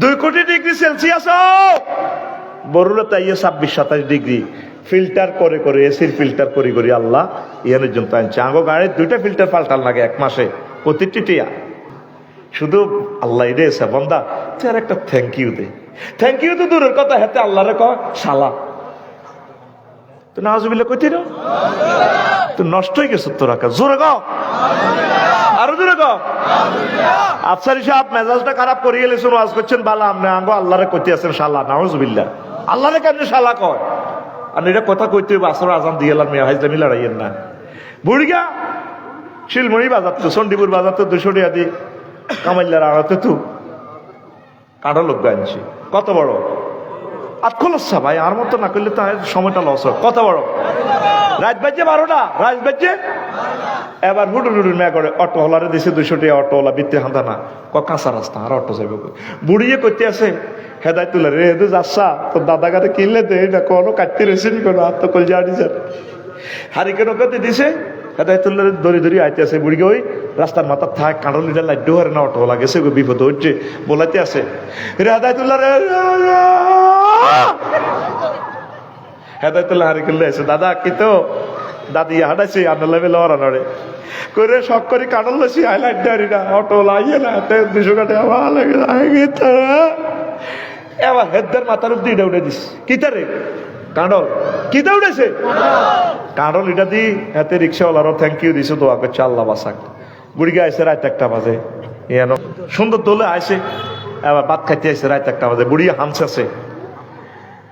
দুই কোটি degree Celsius Barura তাই ছাব্বিশ, সাতাশ ডিগ্রি। ফিল্টার করে করে, এসির ফিল্টার করি করি আল্লাহ ইয়ানের জন্য আনছে। আঙ্গো গাড়ির দুইটা ফিল্টার পাল্টাল লাগে এক মাসে। প্রতিটি টিয়া। শুধু আল্লাহ রে এসে বন্দা, তুই আর একটা থ্যাংক ইউ দে। থ্যাংক ইউ তো দূরের কথা, হাতে আল্লাহ রে কয়, শালা। তো নাজবিল্লা কইতে না তো নষ্ট হয়ে গেছে তোর জোরে গাও আরও জোরে গাও আফসারি সাহেব, মেজাজটা খারাপ করিয়ে গেলেছেন ওয়াজ করছেন, বালা, আপনি আঙ্গো আল্লাহরে কইতে আছেন, শালা নাউজবিল্লা আল্লাহরে কেমনি শালা কয়? আর এটা কথা কইতে হইব, আসর আজান দিয়ে এলাম মেয়া হাইজামি লড়াইয়ের না। বুড়িগা শিলমণি বাজার তো, চণ্ডীপুর বাজার তো দুশো টাকা দিয়ে কামাইলার আড়াতে তো। কাঠো লোক আনছি। কত বড়? আটখলসা ভাই, আর মতো না করলে তো সময়টা লস হয়। কত বড়? রাত বারোটা। রাত এবার হুডুর হুডুর মেয়া করে অটো হলারে দিছে দুইশো টাকা অটো হলা বিত্তে হাঁদা না ক কাঁচা রাস্তা আর অটো যাবে। বুড়িয়ে করতে আছে হেদায় তুলে রে হেদু যাচ্ছা তোর দাদা কাছে কিনলে দে না কোনো কাটতে রেসিনি কোনো আর তো কল জানি স্যার হারিকেন ওকে দিছে হেদায় তুলে দড়ি দড়ি আইতে আছে বুড়িকে ওই রাস্তার মাথা থাক কাঁড়ল লিটার লাইট হারে না অটো হলা গেছে গো বিপদ হচ্ছে বলাইতে আছে রে হেদায় তুল্লা রে হেদায়তুল্লাহ হারি করলে এসে দাদা কি তো দাদি হাঁটাইছি আন্না লেভেল ওরা নড়ে করে শখ করে কাটল লসি হাইলাইট ডারি না। অটো লাগিয়ে না, তে দুশো কাটে আমার লাগে তো এবার হেদ্দার মাথার উপর দিয়ে উঠে দিস। কিতা রে? কাঁডল। কিতা উঠেছে? কাঁডল, এটা দি হাতে রিক্সাওয়ালারও থ্যাংক ইউ দিছে, দোয়া করছে, আল্লাহ বাসাক। বুড়িকে আইসে রাত একটা বাজে। এন সুন্দর দোলে আইসে এবার ভাত খাইতে আইসে রাত একটা বাজে। বুড়ি হামসাছে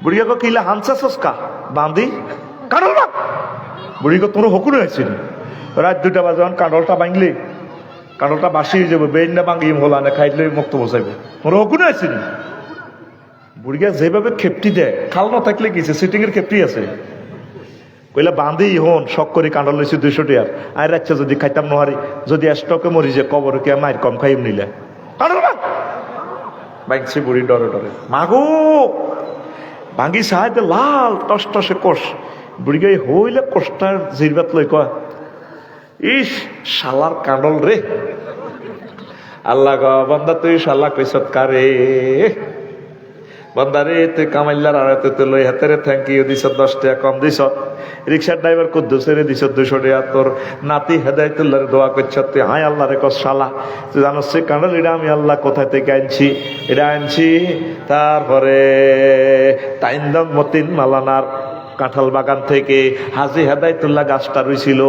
বুড়িয়া কো কিলা হানসা সস্কা বাঁধি কাঁডল না! বুড়ি তোর হকুন হয়েছিল। রাত দুটা বাজে যখন কাঁডলটা ভাঙলি। কাঁডলটা বাসি হয়ে যাবে, বেইন না ভাঙি হলা না খাইলে মুক্ত বসাইবে। তোর হকুন হয়েছিল। বুড়িয়া যেভাবে খেপটি দেয়, খাল না থাকলে গেছে এর খেপটি আছে। কইলা বাঁধি হন, শখ করে কাঁডল লইছি দুইশো টিয়ার। আর রাখছে যদি খাইতাম নহারি, যদি স্টকে মরি যে কবর কে মায়ের কম খাইম নিলে? কাঁডল বুড়ি ডরে ডরে। মাগো! ভাঙি সাহায্যে লাল, টস টসে কোষ। বুড়িগাই, হইলে কোষটার জিরবাত লই কয়, ইস, শালার কাঁডল রে। আল্লাহ গ, বন্দা, তুই শালা কইসত কারে? বন্দা রে, তুই কামাইলার আড়াতে তুই লই হাতে রে থ্যাংক ইউ দিছ দশ টাকা কম দিছ রিক্সার ড্রাইভার কুদ্দুসে রে দিছ দুশো টাকা। তোর নাতি হেদায়তুল্লাহ দোয়া করছ তুই হাই আল্লাহ রে কস শালা, তুই জানোস সে কাঁডল এটা আমি আল্লাহ কোথায় থেকে আনছি? এটা আনছি তারপরে তাইন্দম মতিন মালানার কাঁঠাল বাগান থেকে হাজি হেদায়তুল্লাহ গাছটা রইছিল।